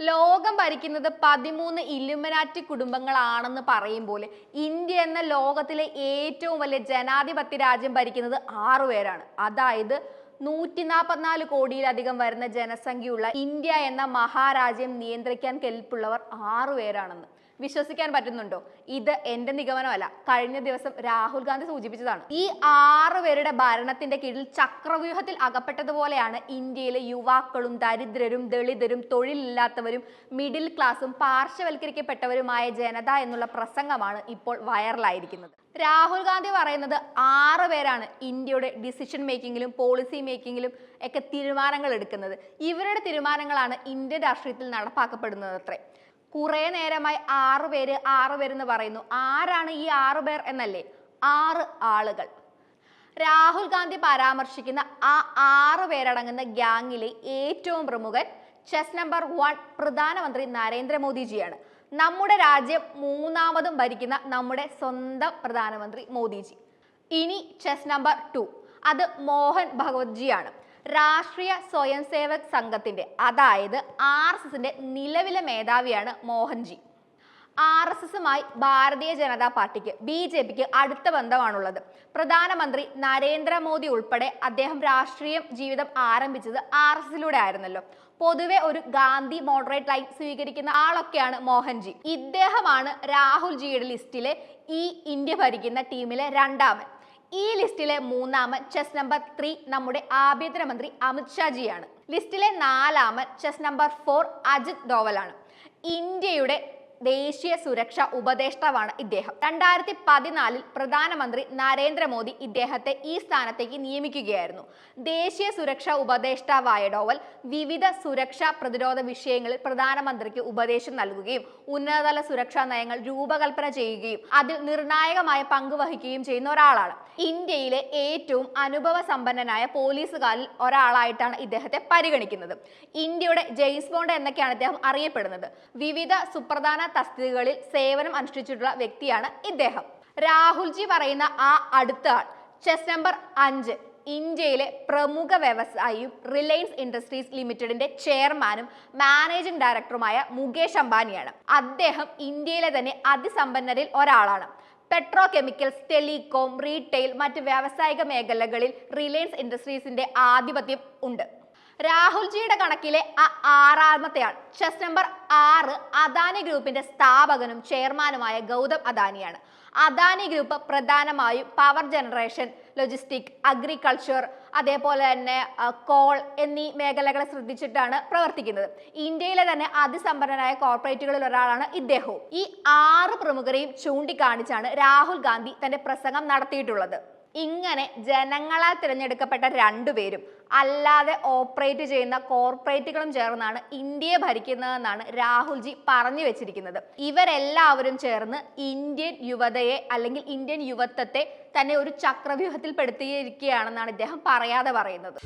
ലോകം ഭരിക്കുന്നത് പതിമൂന്ന് ഇല്ലുമിനാറ്റി കുടുംബങ്ങളാണെന്ന് പറയും പോലെ ഇന്ത്യ എന്ന ലോകത്തിലെ ഏറ്റവും വലിയ ജനാധിപത്യ രാജ്യം ഭരിക്കുന്നത് ആറു പേരാണ്. അതായത് നൂറ്റി നാൽപ്പത്തിനാല് കോടിയിലധികം വരുന്ന ജനസംഖ്യയുള്ള ഇന്ത്യ എന്ന മഹാരാജ്യം നിയന്ത്രിക്കാൻ കെൽപ്പുള്ളവർ ആറു പേരാണെന്ന്. വിശ്വസിക്കാൻ പറ്റുന്നുണ്ടോ? ഇത് എന്റെ നിഗമനമല്ല. കഴിഞ്ഞ ദിവസം രാഹുൽ ഗാന്ധി സൂചിപ്പിച്ചതാണ്. ഈ ആറ് പേരുടെ ഭരണത്തിന്റെ കീഴിൽ ചക്രവ്യൂഹത്തിൽ അകപ്പെട്ടതുപോലെയാണ് ഇന്ത്യയിലെ യുവാക്കളും ദരിദ്രരും ദളിതരും തൊഴിലില്ലാത്തവരും മിഡിൽ ക്ലാസും പാർശ്വവൽക്കരിക്കപ്പെട്ടവരുമായ ജനത എന്നുള്ള പ്രസംഗമാണ് ഇപ്പോൾ വൈറലായിരിക്കുന്നത്. രാഹുൽ ഗാന്ധി പറയുന്നത് ആറ് പേരാണ് ഇന്ത്യയുടെ ഡിസിഷൻ മേക്കിങ്ങിലും പോളിസി മേക്കിങ്ങിലും ഒക്കെ തീരുമാനങ്ങൾ എടുക്കുന്നത്. ഇവരുടെ തീരുമാനങ്ങളാണ് ഇന്ത്യൻ രാഷ്ട്രീയത്തിൽ നടപ്പാക്കപ്പെടുന്നത് അത്രേ കുറെ നേരമായി ആറ് പേര് ആറ് പേരെന്ന് പറയുന്നു. ആരാണ് ഈ ആറ് പേർ എന്നല്ലേ? ആറ് ആളുകൾ. രാഹുൽ ഗാന്ധി പരാമർശിക്കുന്ന ആ ആറ് പേരടങ്ങുന്ന ഗ്യാങ്ങിലെ ഏറ്റവും പ്രമുഖൻ ചെസ് നമ്പർ വൺ പ്രധാനമന്ത്രി നരേന്ദ്രമോദിജിയാണ്. നമ്മുടെ രാജ്യം മൂന്നാമതും ഭരിക്കുന്ന നമ്മുടെ സ്വന്തം പ്രധാനമന്ത്രി മോദിജി. ഇനി ചെസ് നമ്പർ ടു. അത് മോഹൻ ഭഗവത്ജിയാണ്. രാഷ്ട്രീയ സ്വയം സേവക് സംഘത്തിന്റെ അതായത് ആർ എസ് എസിന്റെ നിലവിലെ മേധാവിയാണ് മോഹൻജി. ആർ എസ് എസുമായി ഭാരതീയ ജനതാ പാർട്ടിക്ക് ബി ജെ പിക്ക് അടുത്ത ബന്ധമാണുള്ളത്. പ്രധാനമന്ത്രി നരേന്ദ്രമോദി ഉൾപ്പെടെ അദ്ദേഹം രാഷ്ട്രീയ ജീവിതം ആരംഭിച്ചത് ആർ എസ് എസിലൂടെ ആയിരുന്നല്ലോ പൊതുവെ ഒരു ഗാന്ധി മോഡറേറ്റ് ലൈൻ സ്വീകരിക്കുന്ന ആളൊക്കെയാണ് മോഹൻജി. ഇദ്ദേഹമാണ് രാഹുൽജിയുടെ ലിസ്റ്റിലെ ഈ ഇന്ത്യ ഭരിക്കുന്ന ടീമിലെ രണ്ടാമൻ. ഈ ലിസ്റ്റിലെ മൂന്നാമൻ ചെസ് നമ്പർ ത്രീ നമ്മുടെ ആഭ്യന്തരമന്ത്രി അമിത് ഷാജിയാണ്. ലിസ്റ്റിലെ നാലാമൻ ചെസ് നമ്പർ ഫോർ അജിത് ഡോവലാണ്. ഇന്ത്യയുടെ ദേശീയ സുരക്ഷാ ഉപദേഷ്ടാവാണ് ഇദ്ദേഹം. രണ്ടായിരത്തി പതിനാലിൽ പ്രധാനമന്ത്രി നരേന്ദ്രമോദി ഇദ്ദേഹത്തെ ഈ സ്ഥാനത്തേക്ക് നിയമിക്കുകയായിരുന്നു. ദേശീയ സുരക്ഷാ ഉപദേഷ്ടാവായ ഡോവൽ വിവിധ സുരക്ഷാ പ്രതിരോധ വിഷയങ്ങളിൽ പ്രധാനമന്ത്രിക്ക് ഉപദേശം നൽകുകയും ഉന്നതതല സുരക്ഷാ നയങ്ങൾ രൂപകൽപ്പന ചെയ്യുകയും അതിൽ നിർണായകമായ പങ്ക് വഹിക്കുകയും ചെയ്യുന്ന ഒരാളാണ്. ഇന്ത്യയിലെ ഏറ്റവും അനുഭവ സമ്പന്നനായ പോലീസുകാരിൽ ഒരാളായിട്ടാണ് ഇദ്ദേഹത്തെ പരിഗണിക്കുന്നത്. ഇന്ത്യയുടെ ജെയിംസ് ബോണ്ട് എന്നൊക്കെയാണ് ഇദ്ദേഹം അറിയപ്പെടുന്നത്. വിവിധ സുപ്രധാന തസ്തികകളിൽ സേവനം അനുഷ്ഠിച്ചിട്ടുള്ള വ്യക്തിയാണ് ഇദ്ദേഹം. രാഹുൽജി പറയുന്ന ആ അടുത്ത ആൾ ചെസ് നമ്പർ അഞ്ച് ഇന്ത്യയിലെ പ്രമുഖ വ്യവസായിയും റിലയൻസ് ഇൻഡസ്ട്രീസ് ലിമിറ്റഡിന്റെ ചെയർമാനും മാനേജിംഗ് ഡയറക്ടറുമായ മുകേഷ് അംബാനിയാണ്. അദ്ദേഹം ഇന്ത്യയിലെ തന്നെ അതിസമ്പന്നരിൽ ഒരാളാണ്. പെട്രോ കെമിക്കൽസ് ടെലികോം റീറ്റെയിൽ മറ്റ് വ്യാവസായിക മേഖലകളിൽ റിലയൻസ് ഇൻഡസ്ട്രീസിന്റെ ആധിപത്യം ഉണ്ട്. രാഹുൽജിയുടെ കണക്കിലെ ആ ആറാമത്തെ ആൾ ചെസ് നമ്പർ ആറ് അദാനി ഗ്രൂപ്പിന്റെ സ്ഥാപകനും ചെയർമാനുമായ ഗൗതം അദാനിയാണ്. അദാനി ഗ്രൂപ്പ് പ്രധാനമായും പവർ ജനറേഷൻ ലോജിസ്റ്റിക് അഗ്രികൾച്ചർ അതേപോലെ തന്നെ കോൾ എന്നീ മേഖലകളെ ശ്രദ്ധിച്ചിട്ടാണ് പ്രവർത്തിക്കുന്നത്. ഇന്ത്യയിലെ തന്നെ അതിസമ്പന്നരായ കോർപ്പറേറ്റുകളിൽ ഒരാളാണ് ഇദ്ദേഹവും. ഈ ആറ് പ്രമുഖരെയും ചൂണ്ടിക്കാണിച്ചാണ് രാഹുൽ ഗാന്ധി തന്റെ പ്രസംഗം നടത്തിയിട്ടുള്ളത്. ഇങ്ങനെ ജനങ്ങളാൽ തിരഞ്ഞെടുക്കപ്പെട്ട രണ്ടുപേരും അല്ലാതെ ഓപ്പറേറ്റ് ചെയ്യുന്ന കോർപ്പറേറ്റുകളും ചേർന്നാണ് ഇന്ത്യയെ ഭരിക്കുന്നതെന്നാണ് രാഹുൽജി പറഞ്ഞു വെച്ചിരിക്കുന്നത്. ഇവരെല്ലാവരും ചേർന്ന് ഇന്ത്യൻ യുവതയെ അല്ലെങ്കിൽ ഇന്ത്യൻ യുവത്വത്തെ തന്നെ ഒരു ചക്രവ്യൂഹത്തിൽ പെടുത്തിയിരിക്കുകയാണെന്നാണ് ഇദ്ദേഹം പറയാതെ പറയുന്നത്.